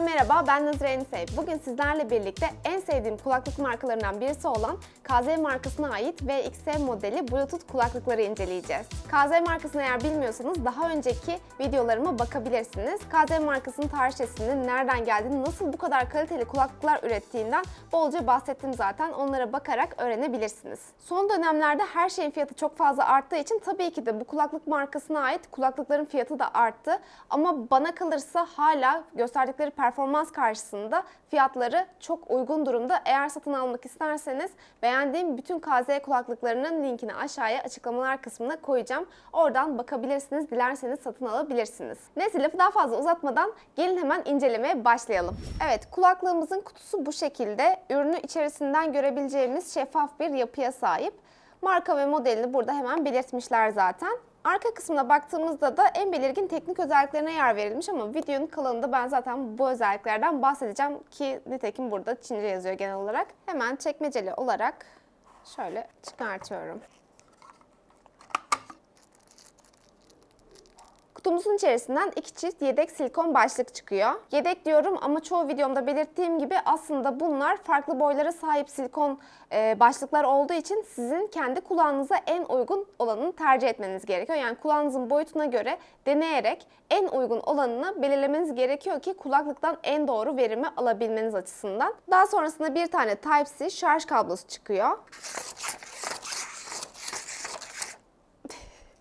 Herkese merhaba, ben Nazire Enisey. Bugün sizlerle birlikte en sevdiğim kulaklık markalarından birisi olan KZ markasına ait VXS modeli Bluetooth kulaklıkları inceleyeceğiz. KZ markasını eğer bilmiyorsanız daha önceki videolarıma bakabilirsiniz. KZ markasının tarihçesinin nereden geldiğini, nasıl bu kadar kaliteli kulaklıklar ürettiğinden bolca bahsettim zaten. Onlara bakarak öğrenebilirsiniz. Son dönemlerde her şeyin fiyatı çok fazla arttığı için tabii ki de bu kulaklık markasına ait kulaklıkların fiyatı da arttı. Ama bana kalırsa hala gösterdikleri performans karşısında fiyatları çok uygun durumda. Eğer satın almak isterseniz beğendiğim bütün KZ kulaklıklarının linkini aşağıya açıklamalar kısmına koyacağım. Oradan bakabilirsiniz, dilerseniz satın alabilirsiniz. Neyse lafı daha fazla uzatmadan gelin hemen incelemeye başlayalım. Evet kulaklığımızın kutusu bu şekilde. Ürünü içerisinden görebileceğimiz şeffaf bir yapıya sahip. Marka ve modelini burada hemen belirtmişler zaten. Arka kısmına baktığımızda da en belirgin teknik özelliklerine yer verilmiş ama videonun kalanında ben zaten bu özelliklerden bahsedeceğim ki nitekim burada Çince yazıyor genel olarak. Hemen çekmeceli olarak şöyle çıkartıyorum. Kutumuzun içerisinden iki çift yedek silikon başlık çıkıyor. Yedek diyorum ama çoğu videomda belirttiğim gibi aslında bunlar farklı boylara sahip silikon e, başlıklar olduğu için sizin kendi kulağınıza en uygun olanını tercih etmeniz gerekiyor. Yani kulağınızın boyutuna göre deneyerek en uygun olanını belirlemeniz gerekiyor ki kulaklıktan en doğru verimi alabilmeniz açısından. Daha sonrasında bir tane Type-C şarj kablosu çıkıyor.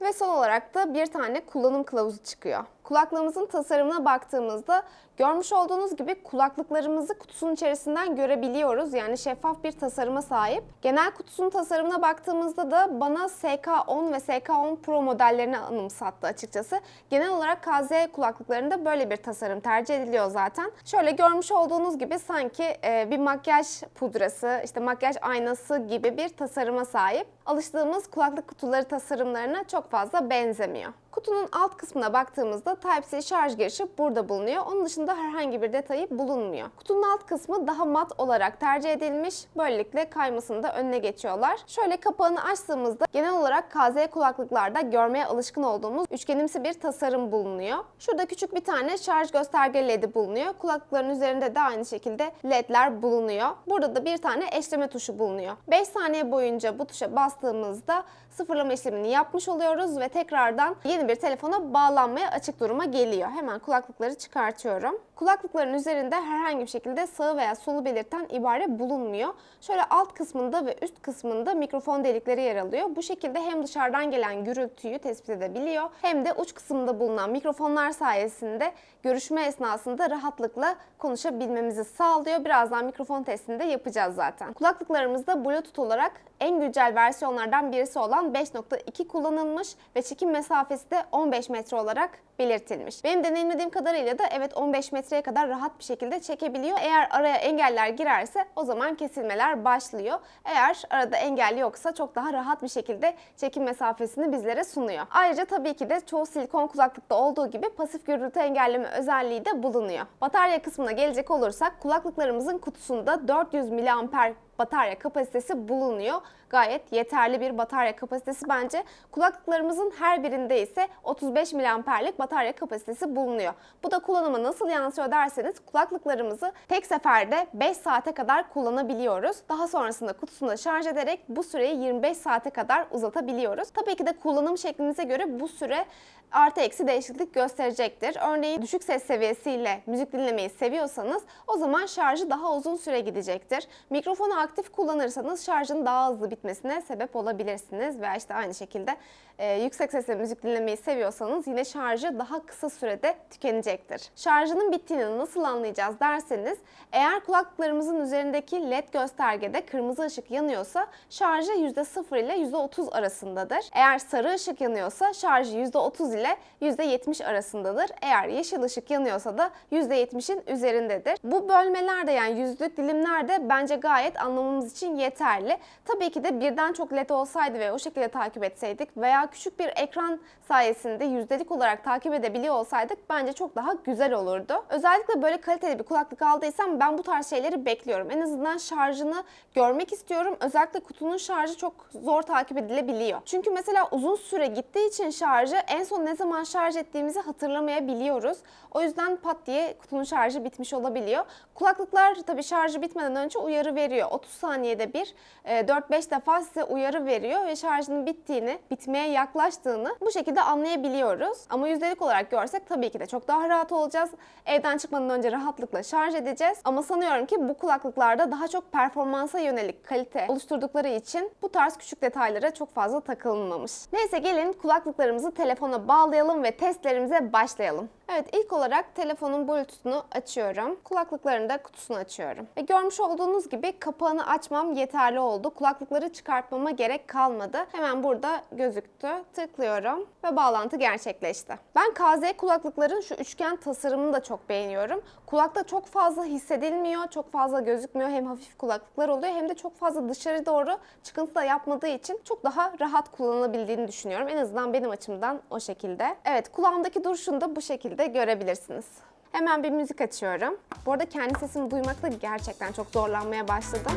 Ve son olarak da bir tane kullanım kılavuzu çıkıyor. Kulaklığımızın tasarımına baktığımızda görmüş olduğunuz gibi kulaklıklarımızı kutusunun içerisinden görebiliyoruz. Yani şeffaf bir tasarıma sahip. Genel kutusunun tasarımına baktığımızda da bana SK10 ve SK10 Pro modellerini anımsattı açıkçası. Genel olarak KZ kulaklıklarında böyle bir tasarım tercih ediliyor zaten. Şöyle görmüş olduğunuz gibi sanki e, bir makyaj pudrası, işte makyaj aynası gibi bir tasarıma sahip. Alıştığımız kulaklık kutuları tasarımlarına çok fazla benzemiyor. Kutunun alt kısmına baktığımızda Type-C şarj girişi burada bulunuyor. Onun dışında herhangi bir detayı bulunmuyor. Kutunun alt kısmı daha mat olarak tercih edilmiş. Böylelikle kaymasını da önüne geçiyorlar. Şöyle kapağını açtığımızda genel olarak KZ kulaklıklarda görmeye alışkın olduğumuz üçgenimsi bir tasarım bulunuyor. Şurada küçük bir tane şarj gösterge ledi bulunuyor. Kulaklıkların üzerinde de aynı şekilde ledler bulunuyor. Burada da bir tane eşleme tuşu bulunuyor. 5 saniye boyunca bu tuşa bastığımızda sıfırlama işlemini yapmış oluyoruz ve tekrardan yeni bir telefona bağlanmaya açık duruma geliyor. Hemen kulaklıkları çıkartıyorum. Kulaklıkların üzerinde herhangi bir şekilde sağı veya solu belirten ibare bulunmuyor. Şöyle alt kısmında ve üst kısmında mikrofon delikleri yer alıyor. Bu şekilde hem dışarıdan gelen gürültüyü tespit edebiliyor hem de uç kısmında bulunan mikrofonlar sayesinde görüşme esnasında rahatlıkla konuşabilmemizi sağlıyor. Birazdan mikrofon testini de yapacağız zaten. Kulaklıklarımızda Bluetooth olarak en güncel versiyonlardan birisi olan 5.2 kullanılmış ve çekim mesafesi de 15 metre olarak belirtilmiş. Benim deneyimlediğim kadarıyla da evet 15 metreye kadar rahat bir şekilde çekebiliyor. Eğer araya engeller girerse o zaman kesilmeler başlıyor. Eğer arada engel yoksa çok daha rahat bir şekilde çekim mesafesini bizlere sunuyor. Ayrıca tabii ki de çoğu silikon kulaklıkta olduğu gibi pasif gürültü engelleme özelliği de bulunuyor. Batarya kısmına gelecek olursak kulaklıklarımızın kutusunda 400 mAh batarya kapasitesi bulunuyor. Gayet yeterli bir batarya kapasitesi bence. Kulaklıklarımızın her birinde ise 35 mAh'lik batarya kapasitesi bulunuyor. Bu da kullanıma nasıl yansıyor derseniz kulaklıklarımızı tek seferde 5 saate kadar kullanabiliyoruz. Daha sonrasında kutusunda şarj ederek bu süreyi 25 saate kadar uzatabiliyoruz. Tabii ki de kullanım şeklinize göre bu süre artı eksi değişiklik gösterecektir. Örneğin düşük ses seviyesiyle müzik dinlemeyi seviyorsanız o zaman şarjı daha uzun süre gidecektir. Mikrofonu aktif kullanırsanız şarjın daha hızlı bitmesine sebep olabilirsiniz veya işte aynı şekilde e, yüksek sesle müzik dinlemeyi seviyorsanız yine şarjı daha kısa sürede tükenecektir. Şarjının bittiğini nasıl anlayacağız derseniz eğer kulaklıklarımızın üzerindeki led göstergede kırmızı ışık yanıyorsa şarjı %0 ile %30 arasındadır. Eğer sarı ışık yanıyorsa şarjı %30 ile %70 arasındadır. Eğer yeşil ışık yanıyorsa da %70'in üzerindedir. Bu bölmeler de yani yüzlük dilimler de bence gayet anlamamız için yeterli. Tabii ki de birden çok led olsaydı ve o şekilde takip etseydik veya küçük bir ekran sayesinde yüzdelik olarak takip edebiliyor olsaydık bence çok daha güzel olurdu. Özellikle böyle kaliteli bir kulaklık aldıysam ben bu tarz şeyleri bekliyorum. En azından şarjını görmek istiyorum. Özellikle kutunun şarjı çok zor takip edilebiliyor. Çünkü mesela uzun süre gittiği için şarjı en son ne zaman şarj ettiğimizi hatırlamayabiliyoruz. O yüzden pat diye kutunun şarjı bitmiş olabiliyor. Kulaklıklar tabii şarjı bitmeden önce uyarı veriyor. 30 saniyede bir e, 4-5 defa size uyarı veriyor ve şarjının bittiğini, bitmeye yaklaştığını bu şekilde anlayabiliyoruz. Ama yüzdelik olarak görsek tabii ki de çok daha rahat olacağız. Evden çıkmadan önce rahatlıkla şarj edeceğiz. Ama sanıyorum ki bu kulaklıklarda daha çok performansa yönelik kalite oluşturdukları için bu tarz küçük detaylara çok fazla takılmamış. Neyse gelin kulaklıklarımızı telefona bağlayalım ve testlerimize başlayalım. Evet ilk olarak telefonun bluetooth'unu açıyorum. Kulaklıkların da kutusunu açıyorum. Ve görmüş olduğunuz gibi kapağını açmam yeterli oldu. Kulaklıkları çıkartmama gerek kalmadı. Hemen burada gözüktü. Tıklıyorum ve bağlantı gerçekleşti. Ben KZ kulaklıkların şu üçgen tasarımını da çok beğeniyorum. Kulakta çok fazla hissedilmiyor, çok fazla gözükmüyor. Hem hafif kulaklıklar oluyor hem de çok fazla dışarı doğru çıkıntı da yapmadığı için çok daha rahat kullanılabildiğini düşünüyorum. En azından benim açımdan o şekilde. Evet kulağımdaki duruşunu da bu şekilde görebilirsiniz. Hemen bir müzik açıyorum. Bu arada kendi sesimi duymakta gerçekten çok zorlanmaya başladım.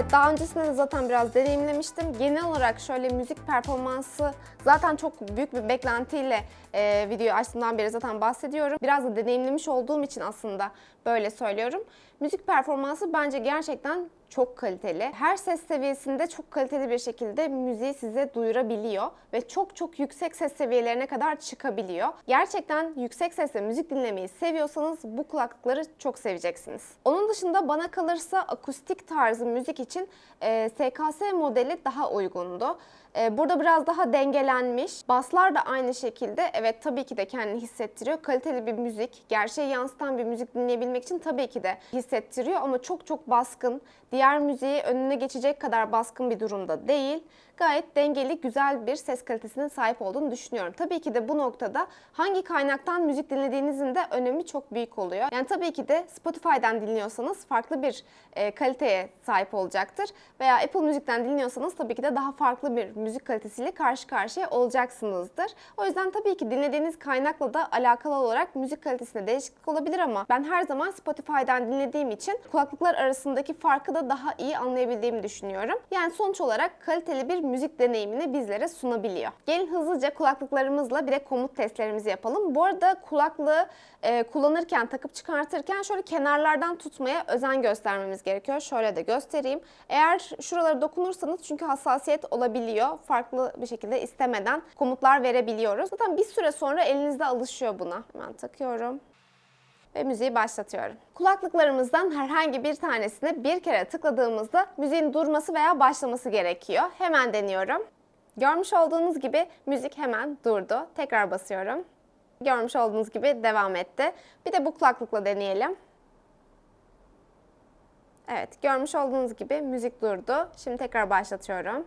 Evet daha öncesinde de zaten biraz deneyimlemiştim. Genel olarak şöyle müzik performansı zaten çok büyük bir beklentiyle e, videoyu açtığımdan beri zaten bahsediyorum. Biraz da deneyimlemiş olduğum için aslında böyle söylüyorum. Müzik performansı bence gerçekten çok kaliteli. Her ses seviyesinde çok kaliteli bir şekilde müziği size duyurabiliyor ve çok çok yüksek ses seviyelerine kadar çıkabiliyor. Gerçekten yüksek sesle müzik dinlemeyi seviyorsanız bu kulaklıkları çok seveceksiniz. Onun dışında bana kalırsa akustik tarzı müzik için e, SKS modeli daha uygundu. E, Burada biraz daha dengelenmiş. Baslar da aynı şekilde. Evet tabii ki de kendini hissettiriyor. Kaliteli bir müzik, gerçeği yansıtan bir müzik dinleyebilmek için tabii ki de hissettiriyor ama çok çok baskın, diğer müziği önüne geçecek kadar baskın bir durumda değil. Gayet dengeli, güzel bir ses kalitesine sahip olduğunu düşünüyorum. Tabii ki de bu noktada hangi kaynaktan müzik dinlediğinizin de önemi çok büyük oluyor. Yani tabii ki de Spotify'dan dinliyorsanız farklı bir e, kaliteye sahip olacaktır. Veya Apple Müzik'ten dinliyorsanız tabii ki de daha farklı bir müzik kalitesiyle karşı karşıya olacaksınızdır. O yüzden tabii ki dinlediğiniz kaynakla da alakalı olarak müzik kalitesinde değişiklik olabilir ama ben her zaman Spotify'dan dinlediğim için kulaklıklar arasındaki farkı da daha iyi anlayabildiğimi düşünüyorum. Yani sonuç olarak kaliteli bir müzik deneyimini bizlere sunabiliyor. Gelin hızlıca kulaklıklarımızla bir de komut testlerimizi yapalım. Bu arada kulaklığı e, kullanırken, takıp çıkartırken şöyle kenarlardan tutmaya özen göstermemiz gerekiyor. Şöyle de göstereyim. Eğer şuralara dokunursanız çünkü hassasiyet olabiliyor. Farklı bir şekilde istemeden komutlar verebiliyoruz. Zaten bir süre sonra elinizde alışıyor buna. Hemen takıyorum ve müziği başlatıyorum. Kulaklıklarımızdan herhangi bir tanesine bir kere tıkladığımızda müziğin durması veya başlaması gerekiyor. Hemen deniyorum. Görmüş olduğunuz gibi müzik hemen durdu. Tekrar basıyorum. Görmüş olduğunuz gibi devam etti. Bir de bu kulaklıkla deneyelim. Evet, görmüş olduğunuz gibi müzik durdu. Şimdi tekrar başlatıyorum.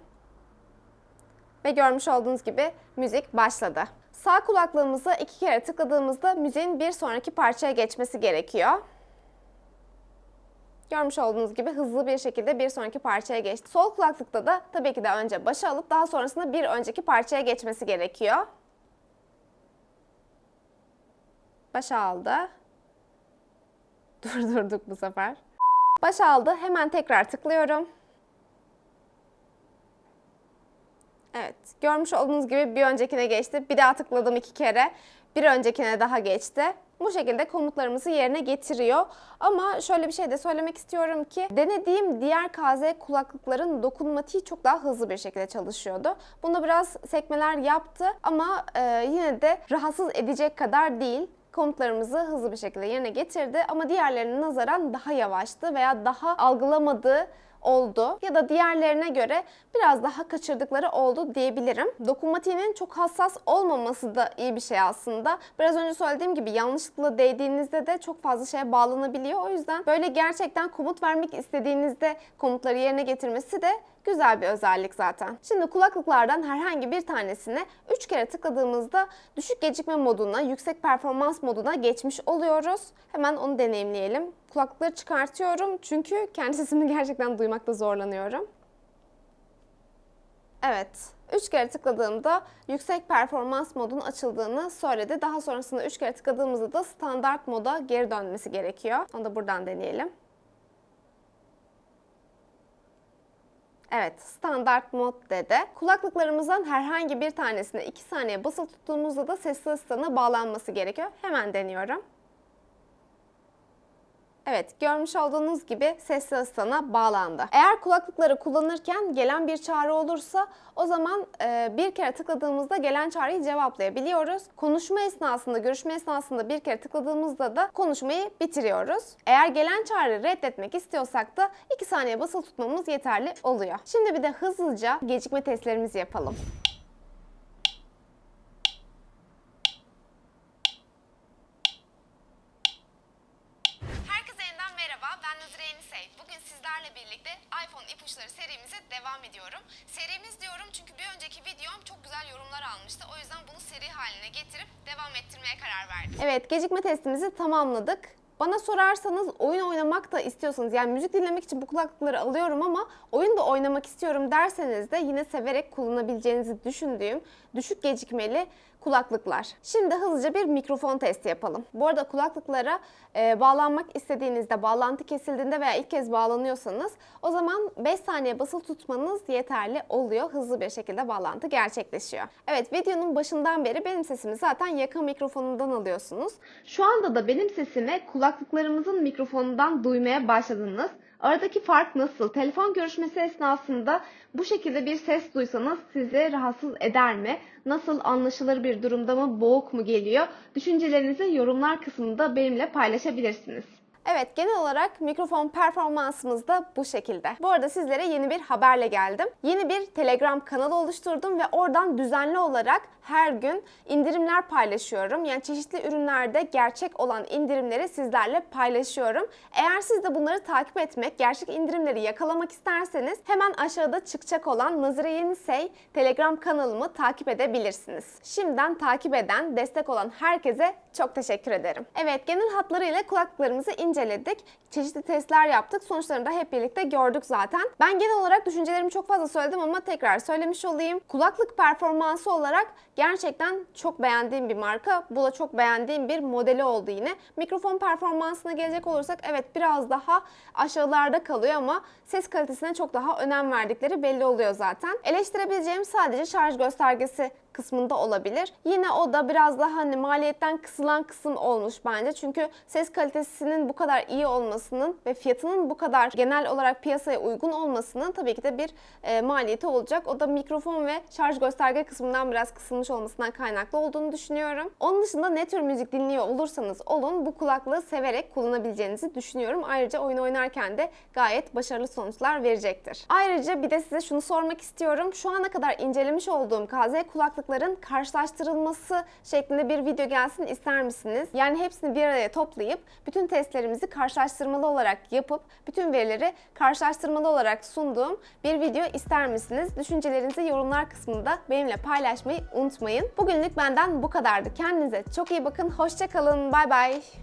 Ve görmüş olduğunuz gibi müzik başladı. Sağ kulaklığımızı iki kere tıkladığımızda müziğin bir sonraki parçaya geçmesi gerekiyor. Görmüş olduğunuz gibi hızlı bir şekilde bir sonraki parçaya geçti. Sol kulaklıkta da tabii ki de önce başa alıp daha sonrasında bir önceki parçaya geçmesi gerekiyor. Başa aldı. Durdurduk bu sefer. Başa aldı. Hemen tekrar tıklıyorum. Evet, görmüş olduğunuz gibi bir öncekine geçti. Bir daha tıkladım iki kere. Bir öncekine daha geçti. Bu şekilde komutlarımızı yerine getiriyor. Ama şöyle bir şey de söylemek istiyorum ki denediğim diğer KZ kulaklıkların dokunmatiği çok daha hızlı bir şekilde çalışıyordu. Bunda biraz sekmeler yaptı ama e, yine de rahatsız edecek kadar değil komutlarımızı hızlı bir şekilde yerine getirdi ama diğerlerine nazaran daha yavaştı veya daha algılamadığı oldu ya da diğerlerine göre biraz daha kaçırdıkları oldu diyebilirim. Dokunmatiğinin çok hassas olmaması da iyi bir şey aslında. Biraz önce söylediğim gibi yanlışlıkla değdiğinizde de çok fazla şeye bağlanabiliyor. O yüzden böyle gerçekten komut vermek istediğinizde komutları yerine getirmesi de Güzel bir özellik zaten. Şimdi kulaklıklardan herhangi bir tanesine 3 kere tıkladığımızda düşük gecikme moduna, yüksek performans moduna geçmiş oluyoruz. Hemen onu deneyimleyelim. Kulaklıkları çıkartıyorum çünkü kendi sesimi gerçekten duymakta zorlanıyorum. Evet. 3 kere tıkladığımda yüksek performans modun açıldığını söyledi. Daha sonrasında 3 kere tıkladığımızda da standart moda geri dönmesi gerekiyor. Onu da buradan deneyelim. Evet, standart mod dedi. Kulaklıklarımızdan herhangi bir tanesine 2 saniye basılı tuttuğumuzda da sesli asistana bağlanması gerekiyor. Hemen deniyorum. Evet, görmüş olduğunuz gibi sesli asistana bağlandı. Eğer kulaklıkları kullanırken gelen bir çağrı olursa o zaman e, bir kere tıkladığımızda gelen çağrıyı cevaplayabiliyoruz. Konuşma esnasında, görüşme esnasında bir kere tıkladığımızda da konuşmayı bitiriyoruz. Eğer gelen çağrıyı reddetmek istiyorsak da 2 saniye basılı tutmamız yeterli oluyor. Şimdi bir de hızlıca gecikme testlerimizi yapalım. Herkese yeniden merhaba. Ben Nazire Yenisey. Bugün sizlerle birlikte iPhone ipuçları serimize devam ediyorum. Serimiz diyorum çünkü bir önceki videom çok güzel yorumlar almıştı. O yüzden bunu seri haline getirip devam ettirmeye karar verdim. Evet, gecikme testimizi tamamladık. Bana sorarsanız oyun oynamak da istiyorsanız yani müzik dinlemek için bu kulaklıkları alıyorum ama oyun da oynamak istiyorum derseniz de yine severek kullanabileceğinizi düşündüğüm düşük gecikmeli kulaklıklar. Şimdi hızlıca bir mikrofon testi yapalım. Bu arada kulaklıklara e, bağlanmak istediğinizde, bağlantı kesildiğinde veya ilk kez bağlanıyorsanız o zaman 5 saniye basılı tutmanız yeterli oluyor. Hızlı bir şekilde bağlantı gerçekleşiyor. Evet videonun başından beri benim sesimi zaten yaka mikrofonundan alıyorsunuz. Şu anda da benim sesimi kulaklıklarımızın mikrofonundan duymaya başladınız. Aradaki fark nasıl? Telefon görüşmesi esnasında bu şekilde bir ses duysanız sizi rahatsız eder mi? Nasıl anlaşılır bir durumda mı? Boğuk mu geliyor? Düşüncelerinizi yorumlar kısmında benimle paylaşabilirsiniz. Evet genel olarak mikrofon performansımız da bu şekilde. Bu arada sizlere yeni bir haberle geldim. Yeni bir Telegram kanalı oluşturdum ve oradan düzenli olarak her gün indirimler paylaşıyorum. Yani çeşitli ürünlerde gerçek olan indirimleri sizlerle paylaşıyorum. Eğer siz de bunları takip etmek, gerçek indirimleri yakalamak isterseniz hemen aşağıda çıkacak olan Nazire Yenisey Telegram kanalımı takip edebilirsiniz. Şimdiden takip eden, destek olan herkese çok teşekkür ederim. Evet genel hatlarıyla kulaklıklarımızı inceledik. Çeşitli testler yaptık. Sonuçlarını da hep birlikte gördük zaten. Ben genel olarak düşüncelerimi çok fazla söyledim ama tekrar söylemiş olayım. Kulaklık performansı olarak gerçekten çok beğendiğim bir marka. Bu da çok beğendiğim bir modeli oldu yine. Mikrofon performansına gelecek olursak evet biraz daha aşağılarda kalıyor ama ses kalitesine çok daha önem verdikleri belli oluyor zaten. Eleştirebileceğim sadece şarj göstergesi kısmında olabilir. Yine o da biraz daha hani maliyetten kısılan kısım olmuş bence. Çünkü ses kalitesinin bu kadar iyi olmasının ve fiyatının bu kadar genel olarak piyasaya uygun olmasının tabii ki de bir e, maliyeti olacak. O da mikrofon ve şarj gösterge kısmından biraz kısılmış olmasından kaynaklı olduğunu düşünüyorum. Onun dışında ne tür müzik dinliyor olursanız olun bu kulaklığı severek kullanabileceğinizi düşünüyorum. Ayrıca oyun oynarken de gayet başarılı sonuçlar verecektir. Ayrıca bir de size şunu sormak istiyorum. Şu ana kadar incelemiş olduğum KZ kulaklıkların karşılaştırılması şeklinde bir video gelsin ister misiniz? Yani hepsini bir araya toplayıp bütün testlerimizi karşılaştırmalı olarak yapıp bütün verileri karşılaştırmalı olarak sunduğum bir video ister misiniz? Düşüncelerinizi yorumlar kısmında benimle paylaşmayı unutmayın. Bugünlük benden bu kadardı. Kendinize çok iyi bakın. Hoşçakalın. Bay bay.